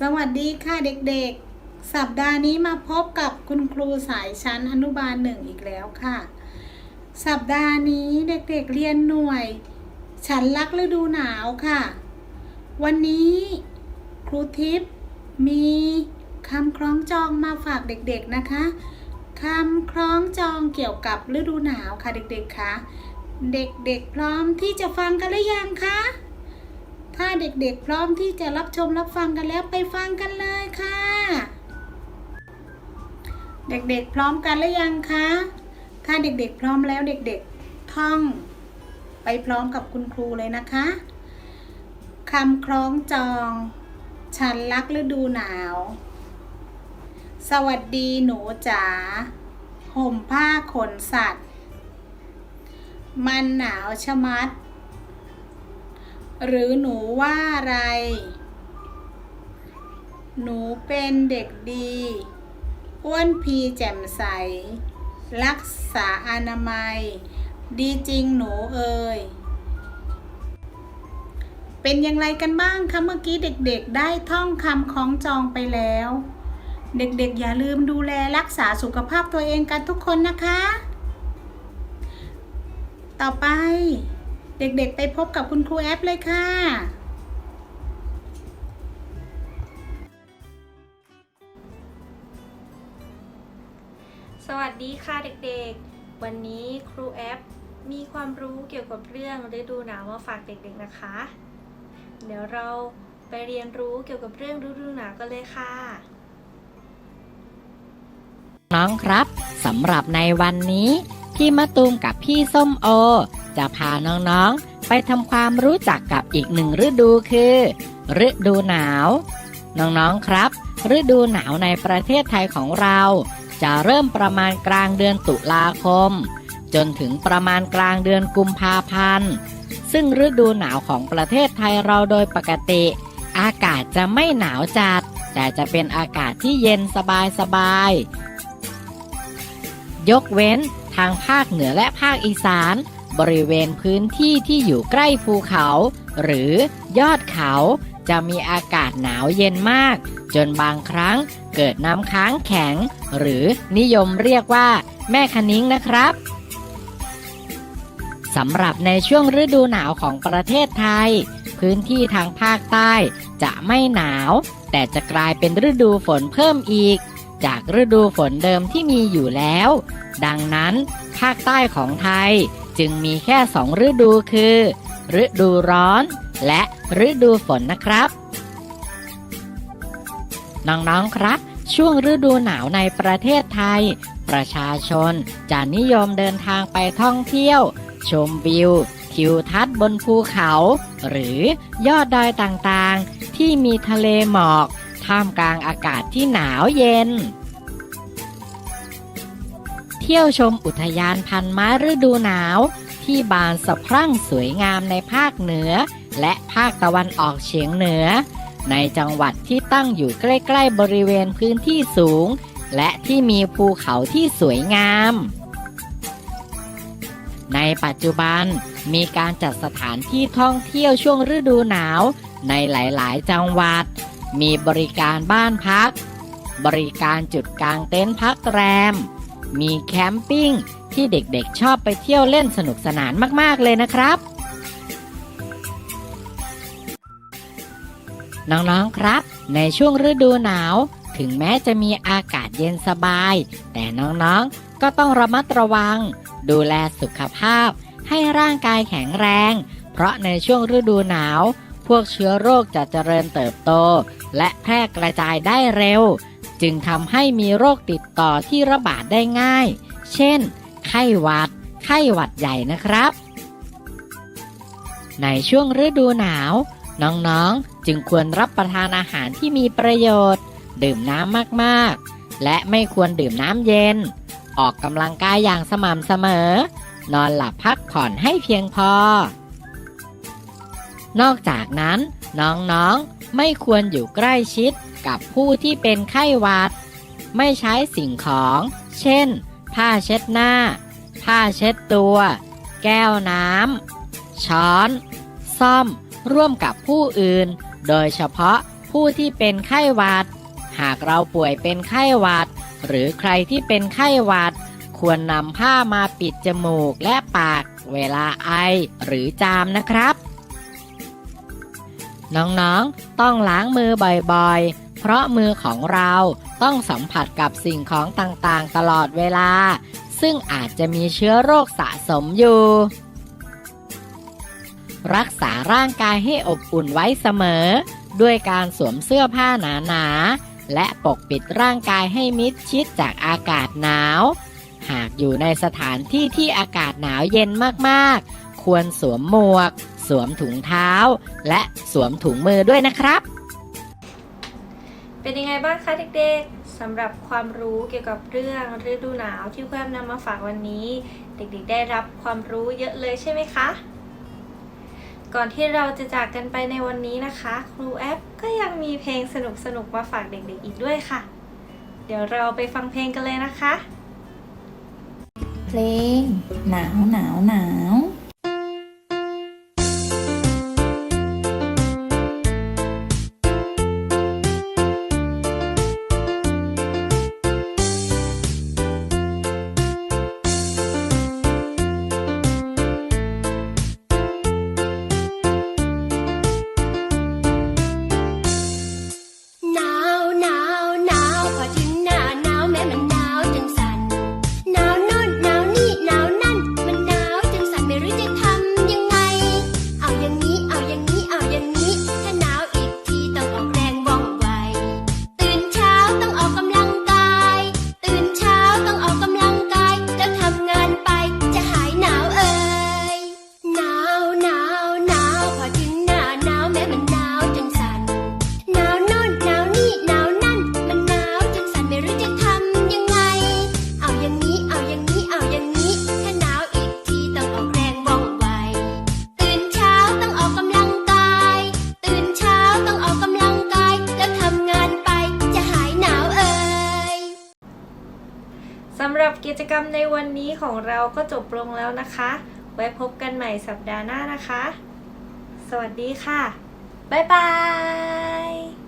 สวัสดีค่ะเด็กๆ สัปดาห์นี้มาพบกับคุณครูสายชั้นอนุบาลหนึ่งอีกแล้วค่ะ สัปดาห์นี้เด็กๆเรียนหน่วย ฉันรักฤดูหนาวค่ะ วันนี้ครูทิพย์มีคำคล้องจองมาฝากเด็กๆนะคะ คำคล้องจองเกี่ยวกับฤดูหนาวค่ะเด็กๆคะเด็กๆพร้อมที่จะฟังกันหรือยังคะ ถ้าเด็กๆพร้อมที่จะรับชมรับฟังกันแล้วไปฟังกันเลยค่ะ เด็กๆพร้อมกันหรือยังคะ ถ้าเด็กๆพร้อมแล้วเด็กๆท่อง ไปพร้อมกับคุณครูเลยนะคะคำคล้องจอง ฉันรักฤดูหนาว สวัสดีหนูจ๋าห่มผ้าขนสัตว์ มันหนาวชะมัด หรือหนูว่าอะไร หนูเป็นเด็กดี อ้วนพีแจ่มใส รักษาอนามัย ดีจริงหนูเอ่ย เป็นอย่างไรกันบ้างคะเมื่อกี้เด็กๆได้ท่องคำคล้องจองไปแล้ว เด็กๆอย่าลืมดูแลรักษาสุขภาพตัวเองกันทุกคนนะคะ ต่อไป เด็กๆ ไปพบกับคุณครูแอปเลยค่ะ สวัสดีค่ะเด็กๆ วันนี้ครูแอปมีความรู้เกี่ยวกับเรื่องฤดูหนาวมาฝากเด็กๆนะคะ เดี๋ยวเราไปเรียนรู้เกี่ยวกับเรื่องฤดูหนาวกันเลยค่ะ น้องครับสำหรับในวันนี้ พี่มะตูมกับพี่ส้มโอ จะพาน้องๆ ไปทำความรู้จักกับอีกหนึ่งฤดูคือ ฤดูหนาว น้องๆครับ ฤดูหนาวในประเทศไทยของเรา จะเริ่มประมาณกลางเดือนตุลาคม จนถึงประมาณกลางเดือนกุมภาพันธ์ซึ่งฤดูหนาวของประเทศไทยเราโดยปกติ อากาศจะไม่หนาวจัด แต่จะเป็นอากาศที่เย็นสบายๆยกเว้นทางภาคเหนือและภาคอีสาน บริเวณพื้นที่ที่อยู่ใกล้ภูเขา หรือยอดเขาจะมีอากาศหนาวเย็นมาก จนบางครั้งเกิดน้ำค้างแข็ง หรือนิยมเรียกว่า แม่คะนิ้งนะครับสำหรับในช่วงฤดูหนาวของประเทศไทย พื้นที่ทางภาคใต้จะไม่หนาว แต่จะกลายเป็นฤดูฝนเพิ่มอีก จากฤดูฝนเดิมที่มีอยู่แล้ว ดังนั้น ภาคใต้ของไทย จึงมีแค่สองฤดูคือ ฤดูร้อนและฤดูฝนนะครับ น้องๆครับ ช่วงฤดูหนาวในประเทศไทย ประชาชนจะนิยมเดินทางไปท่องเที่ยว ชมวิว ทิวทัศน์บนภูเขา หรือยอดดอยต่างๆ ที่มีทะเลหมอก ท่ามกลางอากาศที่หนาวเย็น เที่ยวชมอุทยานพันไม้ฤดูหนาว ที่บานสะพรั่งสวยงามในภาคเหนือ และภาคตะวันออกเฉียงเหนือ ในจังหวัดที่ตั้งอยู่ใกล้ ๆ บริเวณพื้นที่สูง และที่มีภูเขาที่สวยงาม ในปัจจุบันมีการจัดสถานที่ท่องเที่ยวช่วงฤดูหนาว ในหลายๆ จังหวัด มีบริการบ้านพัก บริการจุดกางเต็นท์พักแรม มีแคมปิ้งที่เด็กๆชอบไปเที่ยวเล่นสนุกสนานมากๆเลยนะครับ น้องๆครับ ในช่วงฤดูหนาว ถึงแม้จะมีอากาศเย็นสบาย แต่น้องๆก็ต้องระมัดระวัง ดูแลสุขภาพ ให้ร่างกายแข็งแรง เพราะในช่วงฤดูหนาว พวกเชื้อโรคจะเจริญเติบโต และแพร่กระจายได้เร็ว จึงทำให้มีโรคติดต่อที่ระบาดได้ง่าย เช่น ไข้หวัด ไข้หวัดใหญ่นะครับ ในช่วงฤดูหนาว น้องๆ จึงควรรับประทานอาหารที่มีประโยชน์ ดื่มน้ำมากๆ และไม่ควรดื่มน้ำเย็น ออกกำลังกายอย่างสม่ำเสมอ นอนหลับพักผ่อนให้เพียงพอ นอกจากนั้น น้องๆไม่ควรอยู่ใกล้ชิดกับผู้ที่เป็นไข้หวัด ไม่ใช้สิ่งของ เช่น ผ้าเช็ดหน้า ผ้าเช็ดตัว แก้วน้ำช้อน ซ่อม ร่วมกับผู้อื่น โดยเฉพาะผู้ที่เป็นไข้หวัด หากเราป่วยเป็นไข้หวัด หรือใครที่เป็นไข้หวัด ควรนำผ้ามาปิดจมูกและปาก เวลาไอหรือจามนะครับ น้องๆ ต้องล้างมือบ่อยๆ เพราะมือของเราต้องสัมผัสกับสิ่งของต่างๆ ตลอดเวลา ซึ่งอาจจะมีเชื้อโรคสะสมอยู่ รักษาร่างกายให้อบอุ่นไว้เสมอ ด้วยการสวมเสื้อผ้าหนาๆ และปกปิดร่างกายให้มิดชิดจากอากาศหนาว หากอยู่ในสถานที่ที่อากาศหนาวเย็นมากๆ ควรสวมหมวก สวมถุงเท้า และสวมถุงมือด้วยนะครับ เป็นยังไงบ้างคะเด็กๆสำหรับความรู้เกี่ยวกับเรื่องฤดูหนาวที่ครูแอปนำมาฝากวันนี้ เด็กๆ ได้รับความรู้เยอะเลยใช่ไหมคะ ก่อนที่เราจะจากกันไปในวันนี้นะคะ ครูแอปก็ยังมีเพลงสนุกๆมาฝากเด็กๆ อีกด้วยค่ะ เดี๋ยวเราไปฟังเพลงกันเลยนะคะ เพลงหนาวหนาวหนาว รับกิจกรรมในวันนี้ของเราก็จบลงแล้วนะคะ ไว้พบกันใหม่สัปดาห์หน้านะคะ สวัสดีค่ะ บ๊ายบาย